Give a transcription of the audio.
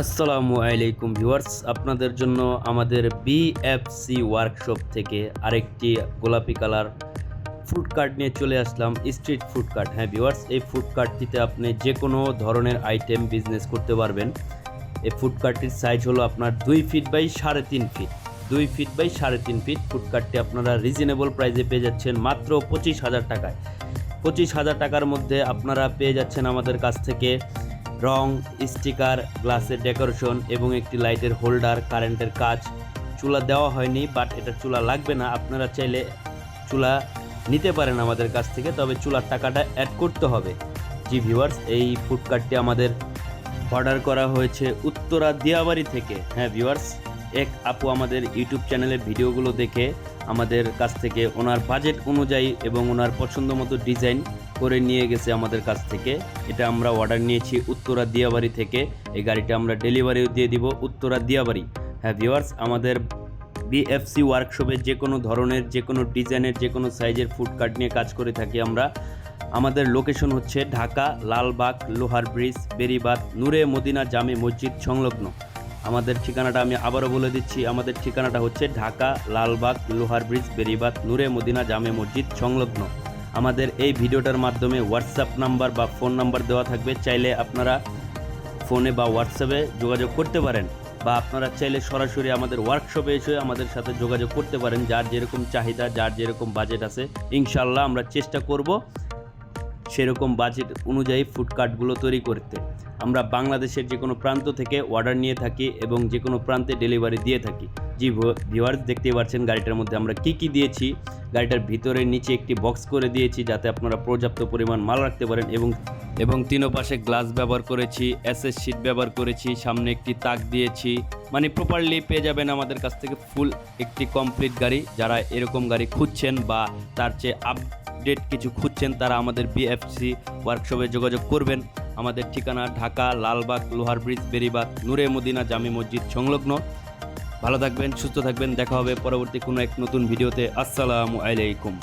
আসসালামু আলাইকুম ভিউয়ার্স, আপনাদের জন্য আমাদের বিএফসি ওয়ার্কশপ থেকে আরেকটি গোলাপি কালার ফুড কার্ট নিয়ে চলে আসলাম স্ট্রিট ফুড কার্ট হ্যাঁ ভিউয়ার্স, এই ফুড কার্টটিতে আপনি যে কোনো ধরনের আইটেম বিজনেস করতে পারবেন। এই ফুড কার্টটির সাইজ হলো আপনার দুই ফিট বাই সাড়ে তিন ফিট দুই ফিট বাই সাড়ে তিন ফিট ফুড কার্টটি আপনারা রিজনেবল প্রাইসে পেয়ে যাচ্ছেন মাত্র পঁচিশ হাজার টাকায়। পঁচিশ হাজার টাকার মধ্যে আপনারা পেয়ে যাচ্ছেন আমাদের কাছ থেকে রং, স্টিকার, গ্লাসের ডেকোরেশন এবং একটি লাইটের হোল্ডার, কারেন্টের কাজ। চুলা দেওয়া হয়নি, বাট এটা চুলা লাগবে না। আপনারা চাইলে চুলা নিতে পারেন আমাদের কাছ থেকে, তবে চুলার টাকাটা অ্যাড করতে হবে। জি ভিউয়ার্স, এই ফুড কার্টটি আমাদের অর্ডার করা হয়েছে উত্তরা দিয়াবাড়ি থেকে। হ্যাঁ ভিউয়ার্স? এক আপু আমাদের ইউটিউব চ্যানেলের ভিডিওগুলো দেখে আমাদের কাছ থেকে ওনার বাজেট অনুযায়ী এবং ওনার পছন্দ মতো ডিজাইন করে নিয়ে গেছে আমাদের কাছ থেকে। এটা আমরা অর্ডার নিয়েছি উত্তরা দিয়াবাড়ি থেকে। এই গাড়িটা আমরা ডেলিভারিও দিয়ে দিব উত্তরা দিয়াবাড়ি। হ্যাঁ ভিউয়ার্স আমাদের বিএফসি ওয়ার্কশপে যে কোনো ধরনের, যে কোনো ডিজাইনের যে কোনো সাইজের ফুড নিয়ে কাজ করে থাকি আমরা। আমাদের লোকেশন হচ্ছে ঢাকা, লালবাগ, লোহার ব্রিজ বেরিবাদ নূরে মদিনা জামে মসজিদ সংলগ্ন। আমাদের ঠিকানাটা আমি আবারও বলে দিচ্ছি। আমাদের ঠিকানাটা হচ্ছে ঢাকা, লালবাগ, লোহার ব্রিজ বেরিবাদ নূরে মদিনা জামে মসজিদ সংলগ্ন। আমাদের এই ভিডিওটার মাধ্যমে হোয়াটসঅ্যাপ নাম্বার বা ফোন নাম্বার দেওয়া থাকবে। চাইলে আপনারা ফোনে বা হোয়াটসঅ্যাপে যোগাযোগ করতে পারেন বা আপনারা চাইলে সরাসরি আমাদের ওয়ার্কশপে এসে আমাদের সাথে যোগাযোগ করতে পারেন। যার যেরকম চাহিদা, যার যেরকম বাজেট আছে ইনশাল্লাহ আমরা চেষ্টা করব সেরকম বাজেট অনুযায়ী ফুড কার্টগুলো তৈরি করতে। আমরা বাংলাদেশের যে কোনো প্রান্ত থেকে অর্ডার নিয়ে থাকি এবং যে কোনো প্রান্তে ডেলিভারি দিয়ে থাকি। জি ভিউয়ার্স দেখতেই পাচ্ছেন গাড়িটার মধ্যে আমরা কি কি দিয়েছি। গাড়িটার ভিতরে নিচে একটি বক্স করে দিয়েছি যাতে আপনারা পর্যাপ্ত পরিমাণ মাল রাখতে পারেন এবং এবং তিনো পাশে গ্লাস ব্যবহার করেছি এসএস শিট ব্যবহার করেছি, সামনে একটি তাক দিয়েছি। মানে প্রপারলি পেয়ে যাবেন আমাদের কাছ থেকে ফুল একটি কমপ্লিট গাড়ি। যারা এরকম গাড়ি খুঁজছেন বা তার চেয়ে আপডেট কিছু খুঁজছেন তারা আমাদের বিএফসি ওয়ার্কশপে যোগাযোগ করবেন। আমাদের ঠিকানা ঢাকা, লালবাগ, লোহার ব্রিজ বেরিবাগ নূরে মদিনা জামি মসজিদ সংলগ্ন। ভালো থাকবেন, সুস্থ থাকবেন, দেখা হবে পরবর্তী কোনো এক নতুন ভিডিওতে। আসসালামু আলাইকুম।